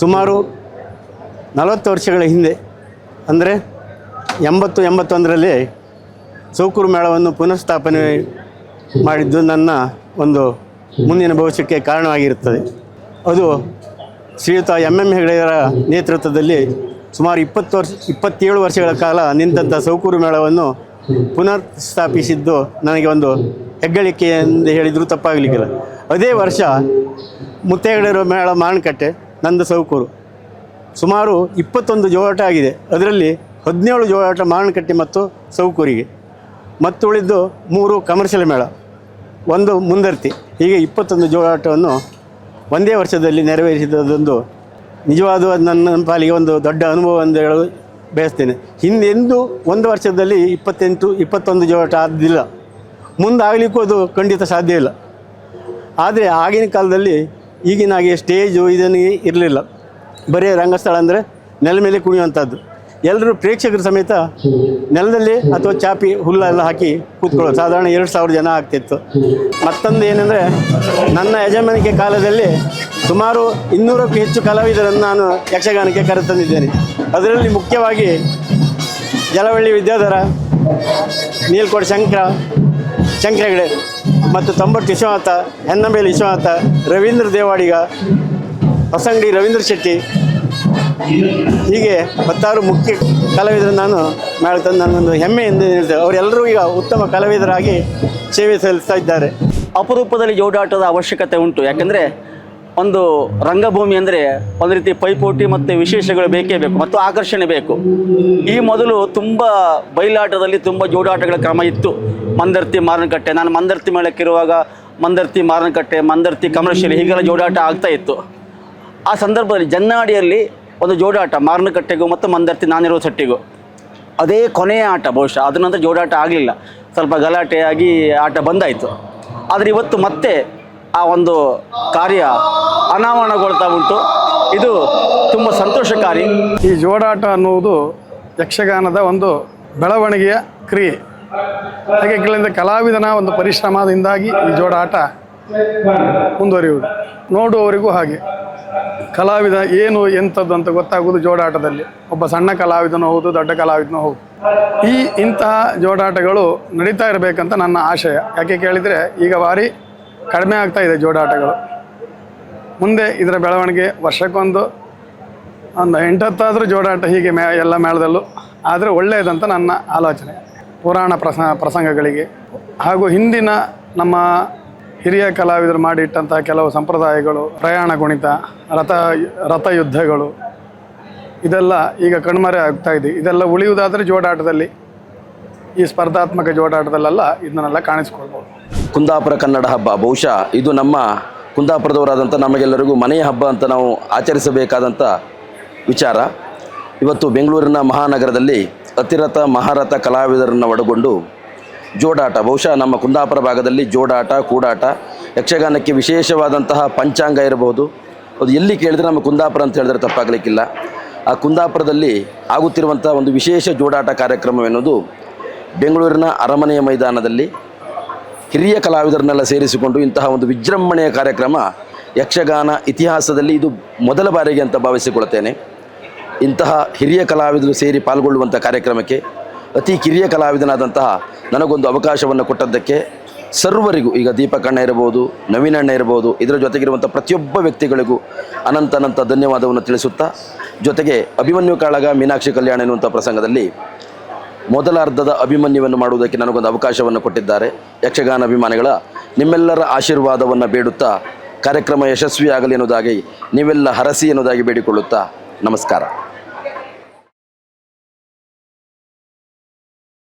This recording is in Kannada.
ಸುಮಾರು ನಲವತ್ತು ವರ್ಷಗಳ ಹಿಂದೆ, ಅಂದರೆ ಎಂಬತ್ತು ಎಂಬತ್ತೊಂದರಲ್ಲಿ ಸೌಕೂರು ಮೇಳವನ್ನು ಪುನಃಸ್ಥಾಪನೆ ಮಾಡಿದ್ದು ನನ್ನ ಒಂದು ಮುಂದಿನ ಭವಿಷ್ಯಕ್ಕೆ ಕಾರಣವಾಗಿರುತ್ತದೆ. ಅದು ಶ್ರೀಯುತ ಎಂ ಎಂ ಹೆಗಡೆಯರ ನೇತೃತ್ವದಲ್ಲಿ ಸುಮಾರು ಇಪ್ಪತ್ತು ವರ್ಷ, ಇಪ್ಪತ್ತೇಳು ವರ್ಷಗಳ ಕಾಲ ನಿಂತಂಥ ಸೌಕೂರು ಮೇಳವನ್ನು ಪುನರ್ ಸ್ಥಾಪಿಸಿದ್ದು ನನಗೆ ಒಂದು ಹೆಗ್ಗಳಿಕೆ ಎಂದು ಹೇಳಿದರೂ ತಪ್ಪಾಗಲಿಕ್ಕಿಲ್ಲ. ಅದೇ ವರ್ಷ ಮುತ್ತೇಗಡೆಯರ ಮೇಳ ಮಾರಣಕಟ್ಟೆ ನಂದು ಸೌಕೂರು. ಸುಮಾರು ಇಪ್ಪತ್ತೊಂದು ಜೋಳಾಟ ಆಗಿದೆ. ಅದರಲ್ಲಿ ಹದಿನೇಳು ಜೋಳಾಟ ಮಾರಣಕಟ್ಟೆ ಮತ್ತು ಸೌಕೂರಿಗೆ. ಮತ್ತು ಉಳಿದು ಮೂರು ಕಮರ್ಷಿಯಲ್ ಮೇಳ, ಒಂದು ಮುಂದರ್ತಿ. ಹೀಗೆ ಇಪ್ಪತ್ತೊಂದು ಜೋಳಾಟವನ್ನು ಒಂದೇ ವರ್ಷದಲ್ಲಿ ನೆರವೇರಿಸಿದ್ದೊಂದು ನಿಜವಾದ ನನ್ನ ಪಾಲಿಗೆ ಒಂದು ದೊಡ್ಡ ಅನುಭವ ಎಂದು ಹೇಳಲು ಬಯಸ್ತೇನೆ. ಹಿಂದೆಂದೂ ಒಂದು ವರ್ಷದಲ್ಲಿ ಇಪ್ಪತ್ತೆಂಟು, ಇಪ್ಪತ್ತೊಂದು ಜೋಳಾಟ ಆದಿಲ್ಲ ಮುಂದಾಗಲಿಕ್ಕೂ ಅದು ಖಂಡಿತ ಸಾಧ್ಯ ಇಲ್ಲ. ಆದರೆ ಆಗಿನ ಕಾಲದಲ್ಲಿ ಈಗಿನ ಹಾಗೆ ಸ್ಟೇಜು ಇದನ್ನು ಇರಲಿಲ್ಲ. ಬರೀ ರಂಗಸ್ಥಳ ಅಂದರೆ ನೆಲ ಮೇಲೆ ಕುಣಿಯುವಂಥದ್ದು. ಎಲ್ಲರೂ ಪ್ರೇಕ್ಷಕರ ಸಮೇತ ನೆಲದಲ್ಲಿ ಅಥವಾ ಚಾಪಿ ಹುಲ್ಲೆಲ್ಲ ಹಾಕಿ ಕೂತ್ಕೊಳ್ಳೋದು ಸಾಧಾರಣ ಎರಡು ಸಾವಿರ ಜನ ಆಗ್ತಿತ್ತು. ಮತ್ತೊಂದು ಏನಂದರೆ ನನ್ನ ಯಜಮಾನಿಕೆ ಕಾಲದಲ್ಲಿ ಸುಮಾರು ಇನ್ನೂರಕ್ಕೂ ಹೆಚ್ಚು ಕಲಾವಿದರನ್ನು ನಾನು ಯಕ್ಷಗಾನಕ್ಕೆ ಕರೆತಂದಿದ್ದೇನೆ. ಅದರಲ್ಲಿ ಮುಖ್ಯವಾಗಿ ಜಲವಳ್ಳಿ ವಿದ್ಯಾಧರ ನೀಲ್ಕೋಟೆ ಶಂಕರ, ಶಂಕರಗಡೆ ಮತ್ತು ತಂಬಟ್ಟು ವಿಶ್ವನಾಥ ಹೆನ್ನಮೇಲೆ ವಿಶ್ವನಾಥ, ರವೀಂದ್ರ ದೇವಾಡಿಗ, ಹೊಸಂಗಡಿ ರವೀಂದ್ರ ಶೆಟ್ಟಿ. ಹೀಗೆ ಹತ್ತಾರು ಮುಖ್ಯ ಕಲಾವಿದರು ನಾನು ಮೇಳ ತಂದು ನನ್ನೊಂದು ಹೆಮ್ಮೆ ಎಂದು ಹೇಳ್ತೇವೆ ಅವರೆಲ್ಲರೂ ಈಗ ಉತ್ತಮ ಕಲಾವಿದರಾಗಿ ಸೇವೆ ಸಲ್ಲಿಸ್ತಾ ಇದ್ದಾರೆ. ಅಪರೂಪದಲ್ಲಿ ಜೋಡಾಟದ ಅವಶ್ಯಕತೆ ಉಂಟು. ಯಾಕಂದರೆ ಒಂದು ರಂಗಭೂಮಿ ಅಂದರೆ ಒಂದು ರೀತಿ ಪೈಪೋಟಿ ಮತ್ತು ವಿಶೇಷಗಳು ಬೇಕೇ ಬೇಕು ಮತ್ತು ಆಕರ್ಷಣೆ ಬೇಕು. ಈ ಮೊದಲು ತುಂಬ ಬಯಲಾಟದಲ್ಲಿ ತುಂಬ ಜೋಡಾಟಗಳ ಕ್ರಮ ಇತ್ತು. ಮಂದರ್ತಿ, ಮಾರನಕಟ್ಟೆ. ನಾನು ಮಂದರ್ತಿ ಮೇಳಕ್ಕಿರುವಾಗ ಮಂದರ್ತಿ, ಮಾರನಕಟ್ಟೆ, ಮಂದರ್ತಿ ಕಮರ್ಷಿಯಲ್ ಹೀಗೆಲ್ಲ ಜೋಡಾಟ ಆಗ್ತಾ ಇತ್ತು. ಆ ಸಂದರ್ಭದಲ್ಲಿ ಜನ್ನಾಡಿಯಲ್ಲಿ ಒಂದು ಜೋಡಾಟ, ಮಾರನಕಟ್ಟೆಗೂ ಮತ್ತು ಮಂದರ್ತಿ ನಾನಿರೋ ಸಟ್ಟಿಗೂ. ಅದೇ ಕೊನೆಯ ಆಟ ಬಹುಶಃ ಅದ ನಂತರ ಜೋಡಾಟ ಆಗಲಿಲ್ಲ. ಸ್ವಲ್ಪ ಗಲಾಟೆಯಾಗಿ ಆಟ ಬಂದಾಯಿತು. ಆದರೆ ಇವತ್ತು ಮತ್ತೆ ಆ ಒಂದು ಕಾರ್ಯ ಅನಾವರಣಗೊಳ್ತಾ ಉಂಟು. ಇದು ತುಂಬ ಸಂತೋಷಕಾರಿ. ಈ ಜೋಡಾಟ ಅನ್ನುವುದು ಯಕ್ಷಗಾನದ ಒಂದು ಬೆಳವಣಿಗೆಯ ಕ್ರಿಯೆ. ಹಾಗೆ ಕೆಲವೊಂದು ಕಲಾವಿದನ ಒಂದು ಪರಿಶ್ರಮದಿಂದಾಗಿ ಈ ಜೋಡಾಟ ಮುಂದುವರಿಯುವುದು. ನೋಡುವವರಿಗೂ ಹಾಗೆ. ಕಲಾವಿದ ಏನು, ಎಂಥದ್ದು ಅಂತ ಗೊತ್ತಾಗುವುದು ಜೋಡಾಟದಲ್ಲಿ. ಒಬ್ಬ ಸಣ್ಣ ಕಲಾವಿದನೂ ಹೌದು, ದೊಡ್ಡ ಕಲಾವಿದನೂ ಹೌದು. ಈ ಇಂತಹ ಜೋಡಾಟಗಳು ನಡೀತಾ ಇರಬೇಕಂತ ನನ್ನ ಆಶಯ. ಯಾಕೆ ಕೇಳಿದರೆ, ಈಗ ಭಾರಿ ಕಡಿಮೆ ಆಗ್ತಾ ಇದೆ ಜೋಡಾಟಗಳು ಮುಂದೆ ಇದರ ಬೆಳವಣಿಗೆ ವರ್ಷಕ್ಕೊಂದು ಒಂದು ಎಂಟತ್ತಾದರೂ ಜೋಡಾಟ ಹೀಗೆ ಮೇ, ಎಲ್ಲ ಮೇಳದಲ್ಲೂ. ಆದರೆ ಒಳ್ಳೆಯದಂತ ನನ್ನ ಆಲೋಚನೆ. ಪುರಾಣ ಪ್ರಸ, ಪ್ರಸಂಗಗಳಿಗೆ. ಹಾಗೂ ಹಿಂದಿನ ನಮ್ಮ ಹಿರಿಯ ಕಲಾವಿದರು ಮಾಡಿಟ್ಟಂಥ ಕೆಲವು ಸಂಪ್ರದಾಯಗಳು, ಪ್ರಯಾಣ ಕುಣಿತ, ರಥ ರಥಯುದ್ಧಗಳು ಇದೆಲ್ಲ ಈಗ ಕಣ್ಮರೆ ಆಗ್ತಾ ಇದೆ. ಇದೆಲ್ಲ ಉಳಿಯುವುದಾದರೆ ಜೋಡಾಟದಲ್ಲಿ ಈ ಸ್ಪರ್ಧಾತ್ಮಕ ಜೋಡಾಟದಲ್ಲೆಲ್ಲ ಇದನ್ನೆಲ್ಲ ಕಾಣಿಸ್ಕೊಳ್ಬೋದು. ಕುಂದಾಪುರ ಕನ್ನಡ ಹಬ್ಬ. ಬಹುಶಃ ಇದು ನಮ್ಮ ಕುಂದಾಪುರದವರಾದಂಥ ನಮಗೆಲ್ಲರಿಗೂ ಮನೆಯ ಹಬ್ಬ ಅಂತ ನಾವು ಆಚರಿಸಬೇಕಾದಂಥ ವಿಚಾರ. ಇವತ್ತು ಬೆಂಗಳೂರಿನ ಮಹಾನಗರದಲ್ಲಿ ಅತಿರಥ ಮಹಾರಥ ಕಲಾವಿದರನ್ನು ಒಳಗೊಂಡು ಜೋಡಾಟ, ಬಹುಶಃ ನಮ್ಮ ಕುಂದಾಪುರ ಭಾಗದಲ್ಲಿ ಜೋಡಾಟ, ಕೂಡಾಟ, ಯಕ್ಷಗಾನಕ್ಕೆ ವಿಶೇಷವಾದಂತಹ ಪಂಚಾಂಗ ಇರಬಹುದು. ಅದು ಎಲ್ಲಿ ಕೇಳಿದ್ರೆ ನಮ್ಮ ಕುಂದಾಪುರ ಅಂತ ಹೇಳಿದ್ರೆ ತಪ್ಪಾಗಲಿಕ್ಕಿಲ್ಲ. ಆ ಕುಂದಾಪುರದಲ್ಲಿ ಆಗುತ್ತಿರುವಂಥ ಒಂದು ವಿಶೇಷ ಜೋಡಾಟ ಕಾರ್ಯಕ್ರಮವೆನ್ನುವುದು ಬೆಂಗಳೂರಿನ ಅರಮನೆಯ ಮೈದಾನದಲ್ಲಿ ಹಿರಿಯ ಕಲಾವಿದರನ್ನೆಲ್ಲ ಸೇರಿಸಿಕೊಂಡು ಇಂತಹ ಒಂದು ವಿಜೃಂಭಣೆಯ ಕಾರ್ಯಕ್ರಮ ಯಕ್ಷಗಾನ ಇತಿಹಾಸದಲ್ಲಿ ಇದು ಮೊದಲ ಬಾರಿಗೆ ಅಂತ ಭಾವಿಸಿಕೊಳ್ಳುತ್ತೇನೆ. ಇಂತಹ ಹಿರಿಯ ಕಲಾವಿದರು ಸೇರಿ ಪಾಲ್ಗೊಳ್ಳುವಂಥ ಕಾರ್ಯಕ್ರಮಕ್ಕೆ ಅತಿ ಕಿರಿಯ ಕಲಾವಿದನಾದಂತಹ ನನಗೊಂದು ಅವಕಾಶವನ್ನು ಕೊಟ್ಟದ್ದಕ್ಕೆ ಸರ್ವರಿಗೂ, ಈಗ ದೀಪಕಣ್ಣ ಇರಬಹುದು ನವೀನಣ್ಣ ಇರ್ಬೋದು ಇದರ ಜೊತೆಗಿರುವಂಥ ಪ್ರತಿಯೊಬ್ಬ ವ್ಯಕ್ತಿಗಳಿಗೂ ಅನಂತ ಅನಂತ ಧನ್ಯವಾದವನ್ನು ತಿಳಿಸುತ್ತಾ, ಜೊತೆಗೆ ಅಭಿಮನ್ಯು ಕಾಳಗ, ಮೀನಾಕ್ಷಿ ಕಲ್ಯಾಣ ಎನ್ನುವಂಥ ಪ್ರಸಂಗದಲ್ಲಿ ಮೊದಲ ಅರ್ಧದ ಅಭಿಮನ್ಯವನ್ನು ಮಾಡುವುದಕ್ಕೆ ನನಗೊಂದು ಅವಕಾಶವನ್ನು ಕೊಟ್ಟಿದ್ದಾರೆ. ಯಕ್ಷಗಾನ ಅಭಿಮಾನಿಗಳ, ನಿಮ್ಮೆಲ್ಲರ ಆಶೀರ್ವಾದವನ್ನು ಬೇಡುತ್ತಾ, ಕಾರ್ಯಕ್ರಮ ಯಶಸ್ವಿಯಾಗಲಿ ಎನ್ನುವುದಾಗಿ, ನೀವೆಲ್ಲ ಹರಸಿ ಎನ್ನುವುದಾಗಿ ಬೇಡಿಕೊಳ್ಳುತ್ತಾ, ನಮಸ್ಕಾರ.